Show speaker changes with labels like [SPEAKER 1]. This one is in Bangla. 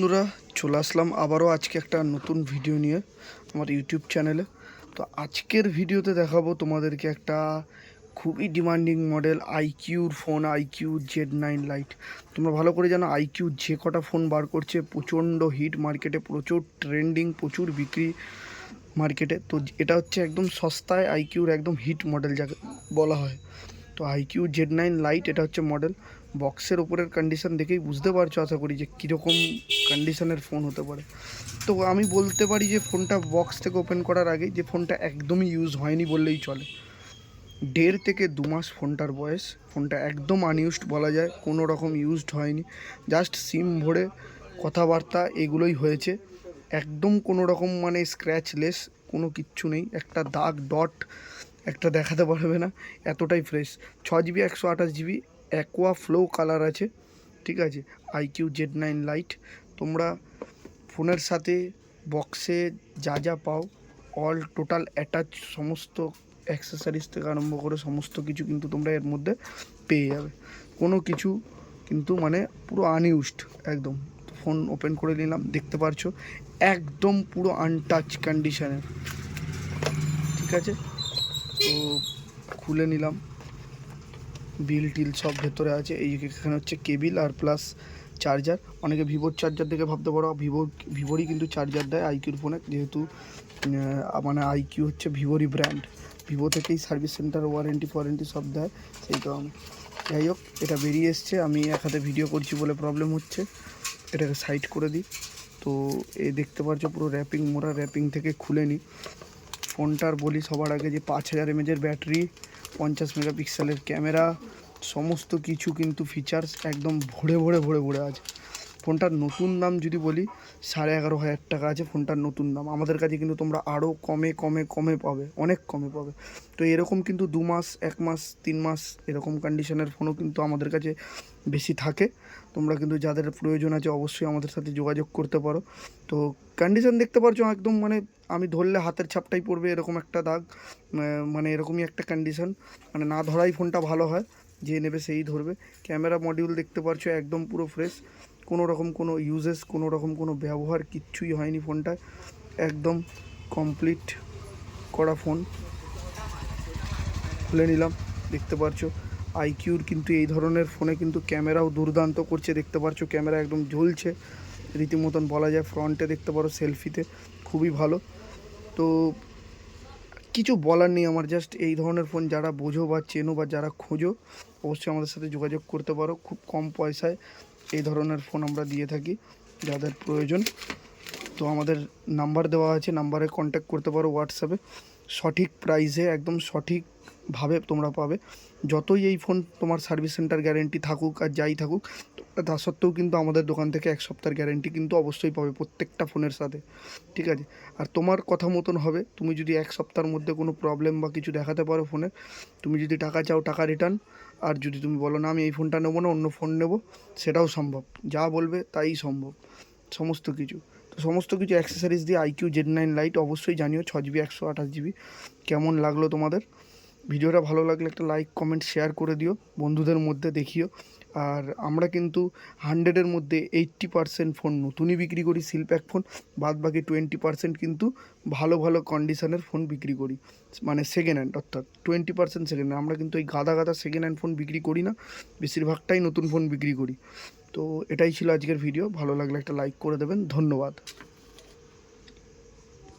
[SPEAKER 1] বন্ধুরা, চলে আসলাম আবারও আজকে একটা নতুন ভিডিও নিয়ে আমার ইউটিউব চ্যানেলে তো আজকের ভিডিওতে দেখাবো তোমাদেরকে একটা খুবই demanding model আইকিউর phone iQOO Z nine lite তোমরা ভালো করে জানো আইকিউ যে কটা ফোন বার করছে, প্রচণ্ড হিট মার্কেটে প্রচুর ট্রেন্ডিং প্রচুর বিক্রি মার্কেটে তো এটা হচ্ছে একদম সস্তায় আইকিউর একদম হিট মডেল যাকে বলা হয়। তো আইকিউ জেড নাইন লাইট এটা হচ্ছে মডেল বক্সের ওপরের কন্ডিশন দেখেই বুঝতে পারছ আশা করি যে কীরকম কন্ডিশনের ফোন হতে পারে। তো আমি বলতে পারি যে ফোনটা বক্স থেকে ওপেন করার আগে যে ফোনটা একদমই ইউজ হয়নি বললেই চলে। দেড় থেকে দু মাস ফোনটার বয়স ফোনটা একদম আনইউজড বলা যায়, কোনো রকম ইউজড হয়নি। জাস্ট সিম ভরে কথাবার্তা এগুলোই হয়েছে। একদম কোনো রকম মানে স্ক্র্যাচলেস কোনো কিচ্ছু নেই। একটা দাগ ডট একটা দেখাতে পারবে না, এতটাই ফ্রেশ ছ জিবি একশো আঠাশ জিবি অ্যাকোয়া ফ্লো কালার আছে, ঠিক আছে? আইকিউ জেড নাইন লাইট তোমরা ফোনের সাথে বক্সে যা যা পাও অল টোটাল অ্যাটাচ সমস্ত অ্যাক্সেসারিজ থেকে আরম্ভ করে সমস্ত কিছু কিন্তু তোমরা এর মধ্যে পেয়ে যাবে। কোনো কিছু কিন্তু মানে পুরো আনইউজড একদম। ফোন ওপেন করে নিলাম, দেখতে পারছ? একদম পুরো আনটাচ কন্ডিশনের ঠিক আছে? তো খুলে নিলাম। বিল টিল সব ভেতরে আছে। এই এখানে হচ্ছে কেবিল আর প্লাস চার্জার। অনেকে ভিভোর চার্জার দেখে ভাবতে পারো, ভিভো, ভিভোরই কিন্তু চার্জার দেয় আইকিউর ফোনে যেহেতু মানে আইকিউ হচ্ছে ভিভোরই ব্র্যান্ড ভিভো থেকেই সার্ভিস সেন্টার ওয়ারেন্টি ফোয়ারেন্টি সব দেয় সেই কারণে। যাই হোক, এটা বেরিয়ে এসছে। আমি এক হাতে ভিডিও করছি বলে প্রবলেম হচ্ছে। এটাকে সাইড করে দিই। তো এ দেখতে পাচ্ছ পুরো র্যাপিং মোড়া র্যাপিং থেকে খুলে নিই ফোনটার বলি সবার আগে যে পাঁচ হাজার এমএজের ব্যাটারি পঞ্চাশ মেগাপিক্সেলের ক্যামেরা সমস্ত কিছু কিন্তু ফিচার্স একদম ভরে ভরে ভরে ভরে আছে। ফোনটার নতুন দাম যদি বলি, সাড়ে এগারো হাজার টাকা আছে ফোনটার নতুন দাম। আমাদের কাছে কিন্তু তোমরা আরও কমে কমে কমে পাবে, অনেক কমে পাবে। তো এরকম কিন্তু দু মাস, এক মাস, তিন মাস এরকম কন্ডিশনের ফোনও কিন্তু আমাদের কাছে বেশি থাকে। তোমরা কিন্তু যাদের প্রয়োজন আছে অবশ্যই আমাদের সাথে যোগাযোগ করতে পারো। তো কন্ডিশন দেখতে পারছ একদম মানে আমি ধরলে হাতের ছাপটাই পড়বে এরকম একটা দাগ মানে এরকমই একটা কন্ডিশন মানে না ধরাই ফোনটা ভালো হয়, যে নেবে সেই ধরবে। ক্যামেরা মডিউল দেখতে পারছ একদম পুরো ফ্রেশ কোনো রকম কোনো ইউজেস কোনো রকম কোনো ব্যবহার কিচ্ছুই হয়নি ফোনটায়। একদম কমপ্লিট করা ফোন। খুলে নিলাম, দেখতে পারছ। আইকিউর কিন্তু এই ধরনের ফোনে কিন্তু ক্যামেরাও দুর্দান্ত করছে, দেখতে পারছ ক্যামেরা একদম জ্বলছে। রীতিমতন বলা যায় ফ্রন্টে দেখতে পারো সেলফিতে, খুবই ভালো। তো কিছু বলার নেই আমার জাস্ট এই ধরনের ফোন যারা বোঝো বা চেনো বা যারা খোঁজো, অবশ্যই আমাদের সাথে যোগাযোগ করতে পারো। খুব কম পয়সায় এই ধরনের ফোন আমরা দিয়ে থাকি, যাদের প্রয়োজন। তো আমাদের নাম্বার দেওয়া আছে নাম্বারে কন্ট্যাক্ট করতে পারো হোয়াটসঅ্যাপে সঠিক প্রাইসে একদম সঠিকভাবে তোমরা পাবে। যতই এই ফোন তোমার সার্ভিস সেন্টার গ্যারেন্টি থাকুক আর যাই থাকুক, তা সত্ত্বেও কিন্তু আমাদের দোকান থেকে এক সপ্তাহের গ্যারেন্টি কিন্তু অবশ্যই পাবে প্রত্যেকটা ফোনের সাথে। ঠিক আছে? আর তোমার কথা মতন হবে, তুমি যদি এক সপ্তাহের মধ্যে কোনো প্রবলেম বা কিছু দেখাতে পারো ফোনে তুমি যদি টাকা চাও টাকা রিটার্ন আর যদি তুমি বলো না, আমি এই ফোনটা নেব না, অন্য ফোন নেব, সেটাও সম্ভব। যা বলবে তাই সম্ভব। সমস্ত কিছু। তো সমস্ত কিছু অ্যাক্সেসরিজ দিয়ে আইকিউ জেড নাইন লাইট অবশ্যই জানিও ছ জিবি একশো আঠাশ জিবি কেমন লাগল তোমাদের? ভিডিওটা ভালো লাগলে একটা লাইক কমেন্ট শেয়ার করে দিও, বন্ধুদের মধ্যে দেখিও। আর আমরা কিন্তু হান্ড্রেডের মধ্যে এইট্টি পার্সেন্ট ফোন নতুনই বিক্রি করি সিলপ্যাক ফোন বাদ বাকি টোয়েন্টি পার্সেন্ট কিন্তু ভালো ভালো কন্ডিশনের ফোন বিক্রি করি। মানে সেকেন্ড হ্যান্ড অর্থাৎ টোয়েন্টি পার্সেন্ট সেকেন্ড হ্যান্ড আমরা কিন্তু এই গাদা গাদা সেকেন্ড হ্যান্ড ফোন বিক্রি করি না, বেশিরভাগটাই নতুন ফোন বিক্রি করি। তো এটাই ছিল আজকের ভিডিও ভালো লাগলে একটা লাইক করে দেবেন। ধন্যবাদ।